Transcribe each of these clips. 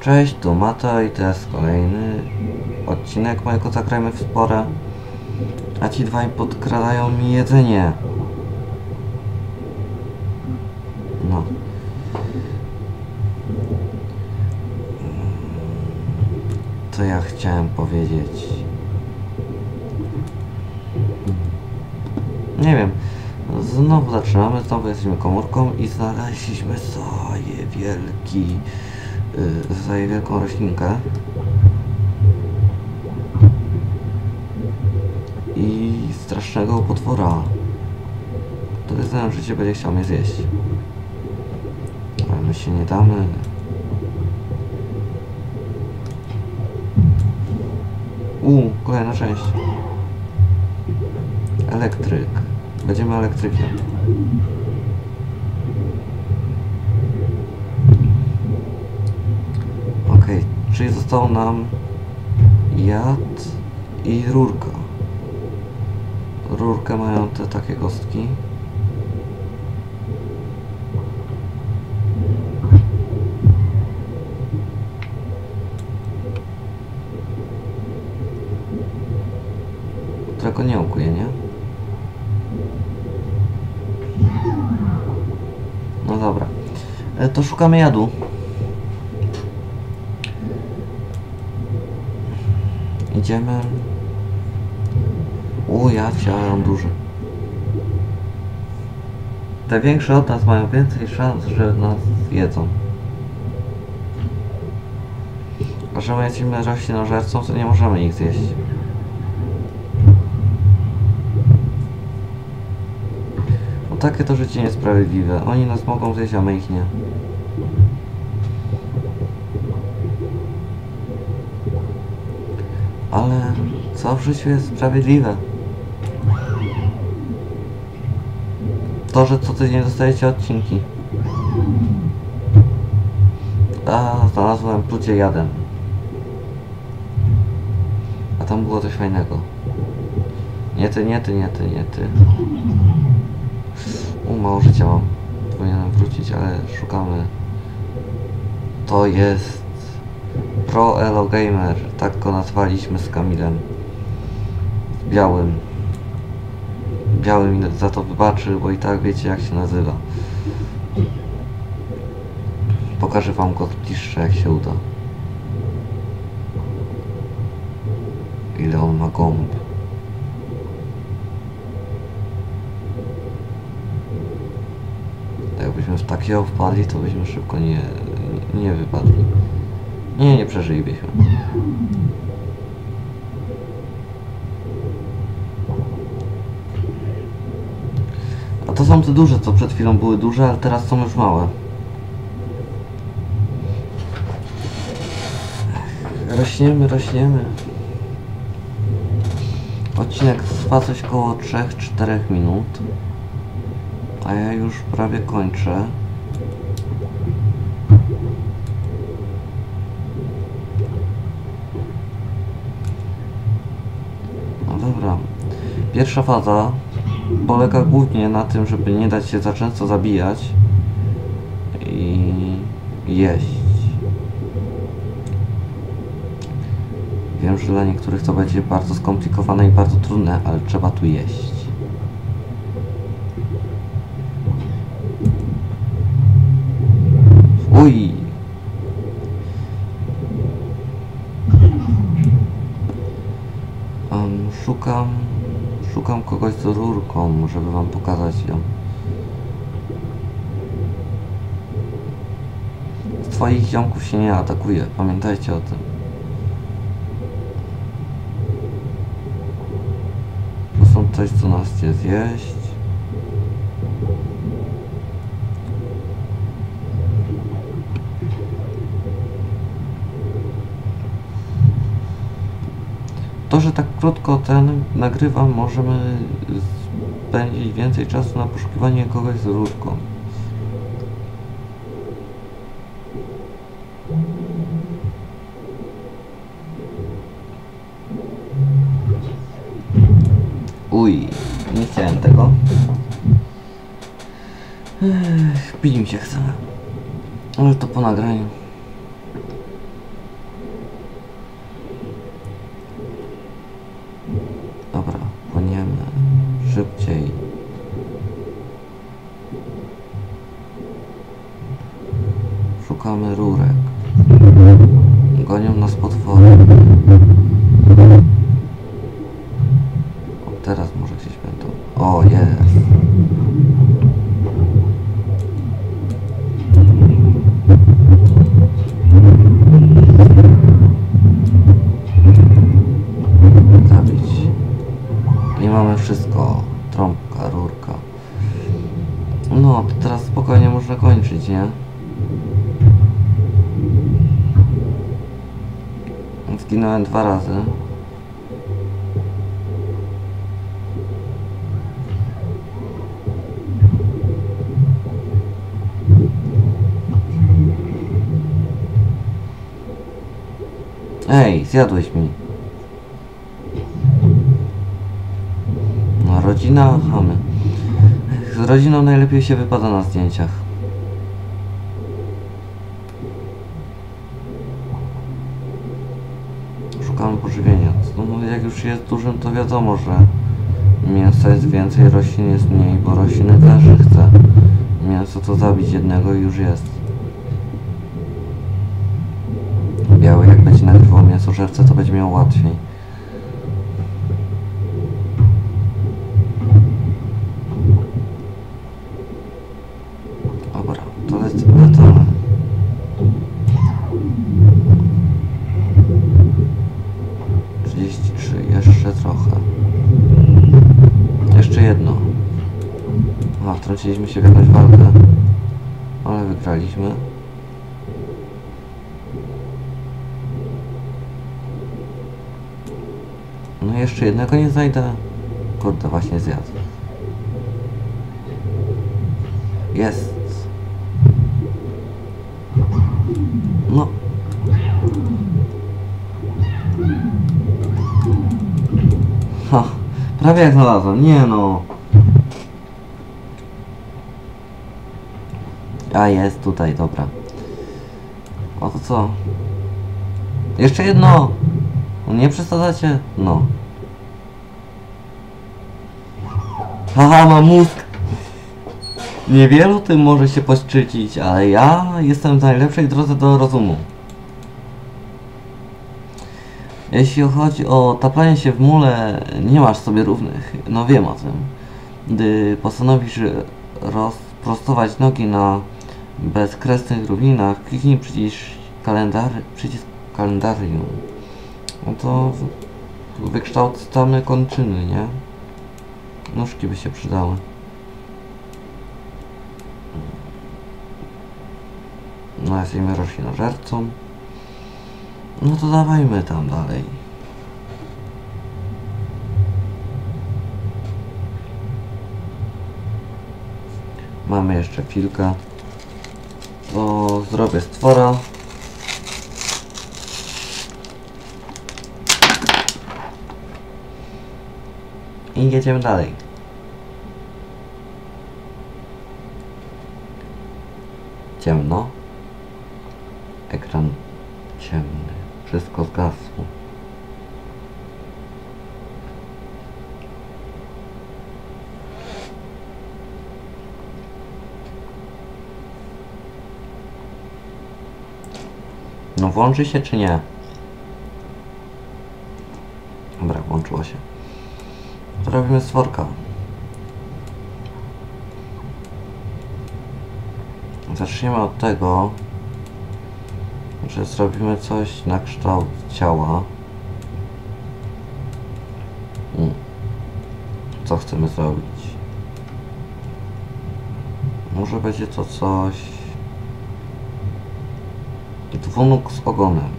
Cześć, tu Mata i to jest kolejny odcinek mojego Zagrajmy w Spora. A ci dwaj podkradają mi jedzenie. No. Co ja chciałem powiedzieć? Nie wiem. Znowu zaczynamy, znowu jesteśmy komórką i znaleźliśmy zaje wielki, yy, zaje wielką roślinkę. I strasznego potwora, który znam życie będzie chciał mnie zjeść. Ale my się nie damy. U, kolejna część. Elektryk. Będziemy elektrykiem. Czyli został nam jad i rurka. Rurkę mają te takie kostki. Którego nie ukuje, nie? No dobra. E, To szukamy jadu. Idziemy. U, ja chciałem duży. Te większe od nas mają więcej szans, że nas jedzą. A że my jesteśmy roślinożercą, to nie możemy ich zjeść. No takie to życie niesprawiedliwe. Oni nas mogą zjeść, a my ich nie. Ale co w życiu jest sprawiedliwe? To, że co tydzień dostajecie odcinki. A, znalazłem plucie jadem. A tam było coś fajnego. Nie ty, nie ty, nie ty, nie ty. U, mało życia mam. Powinienem wrócić, ale szukamy. To jest Pro Elo Gamer. Tak go nazwaliśmy z Kamilem. Z białym. Biały mi za to wybaczy, bo i tak wiecie jak się nazywa. Pokażę wam go bliższe jak się uda. Ile on ma gąb. Jakbyśmy w takiego wpadli, to byśmy szybko nie, nie wypadli. Nie, nie przeżylibyśmy. A to są te duże, co przed chwilą były duże, ale teraz są już małe. Rośniemy, rośniemy. Odcinek trwa coś koło 3-4 minut. A ja już prawie kończę. No dobra. Pierwsza faza polega głównie na tym, żeby nie dać się za często zabijać i jeść. Wiem, że dla niektórych to będzie bardzo skomplikowane i bardzo trudne, ale trzeba tu jeść. Uj! Kogoś z rurką, żeby wam pokazać ją. Twoich ziomków się nie atakuje, pamiętajcie o tym. To są coś, co nas chce zjeść. To, że tak krótko ten nagrywam, możemy spędzić więcej czasu na poszukiwanie kogoś z rurką. Uj, nie chciałem tego. Ech, pić mi się chce. Ale to po nagraniu. Szukamy rurek. Gonią nas potwory. O, teraz może gdzieś będą. O, jest. Zabić. I mamy wszystko. Trąbka, rurka. No, to teraz spokojnie można kończyć, nie? Zginąłem dwa razy. Ej, zjadłeś mi. No, rodzina, chamy. Z rodziną najlepiej się wypada na zdjęciach. Szukamy pożywienia. No, no, jak już jest dużym, to wiadomo, że mięsa jest więcej, roślin jest mniej, bo rośliny też chce. Mięso to zabić jednego i już jest. Biały jak będzie nagrywał mięsożerce, to będzie miał łatwiej. Dobra, to lec- lecamy. Trzydzieści trzy, jeszcze trochę. Jeszcze jedno. A, wtrąciliśmy się w jakąś walkę. Ale wygraliśmy. No jeszcze jednego nie znajdę. Kurde, właśnie zjadł. Jest. No. Ha, prawie jak znalazłem. Nie no. A jest tutaj, dobra. O to co? Jeszcze jedno! No Nie przesadzacie? No. Haha, mam mózg! Niewielu tym może się poszczycić, ale ja jestem w najlepszej drodze do rozumu. Jeśli chodzi o taplanie się w mule, nie masz sobie równych. No wiem o tym. Gdy postanowisz rozprostować nogi na bezkresnych równinach, kliknij przycisk, kalendar, przycisk kalendarium. No to wykształcamy kończyny, nie? Nóżki by się przydały. No, jesteśmy roślinożercą. No to dawajmy tam dalej. Mamy jeszcze chwilkę. Zrobię stwora. I jedziemy dalej. Ciemno. Ekran ciemny. Wszystko zgasło. No włączy się czy nie? Dobra, włączyło się. Zrobimy stworka. Zaczniemy od tego, że zrobimy coś na kształt ciała. Co chcemy zrobić? Może będzie to coś... Dwunóg z ogonem.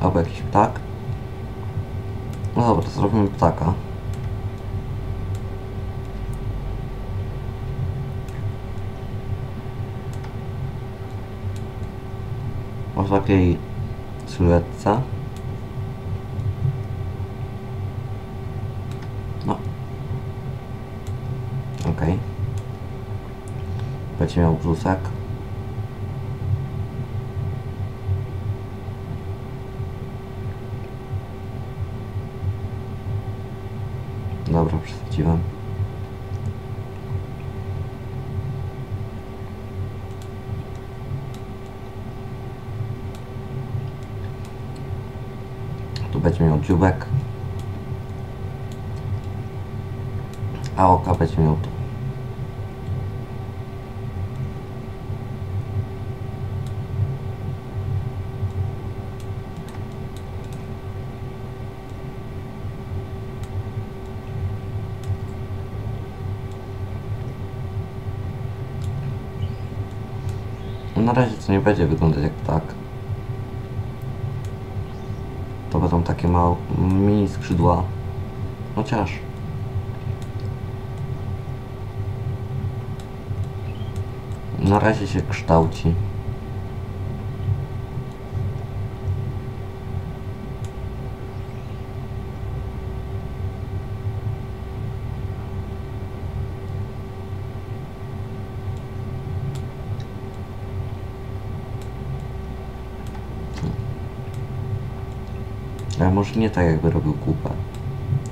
Albo jakiś ptak. No dobra, zrobimy ptaka. O takiej sylwetce. No. Okej. Będzie miał brzuszek. Dobra. przesadziłem. Tu będzie miał dziubek. A oka będzie miał tu. Na razie to nie będzie wyglądać jak ptak. To będą takie małe, mini skrzydła. Chociaż. Na razie się kształci. Ale może nie tak jakby robił kupę.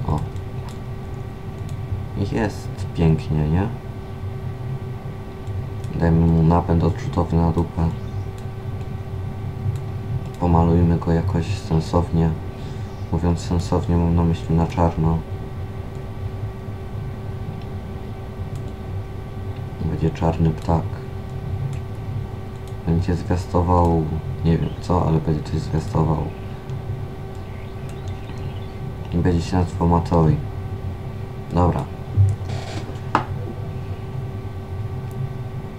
O. Jest pięknie, nie? Dajmy mu napęd odrzutowy na dupę. Pomalujmy go jakoś sensownie. Mówiąc sensownie, mam na myśli na czarno. Będzie czarny ptak. Będzie zwiastował, nie wiem co, ale będzie coś zwiastował. I będzie się nazywał Matoi. Dobra.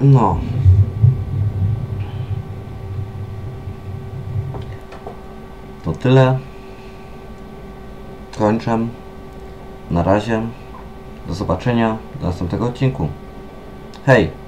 No. To tyle. Kończę. Na razie. Do zobaczenia do następnego odcinku. Hej!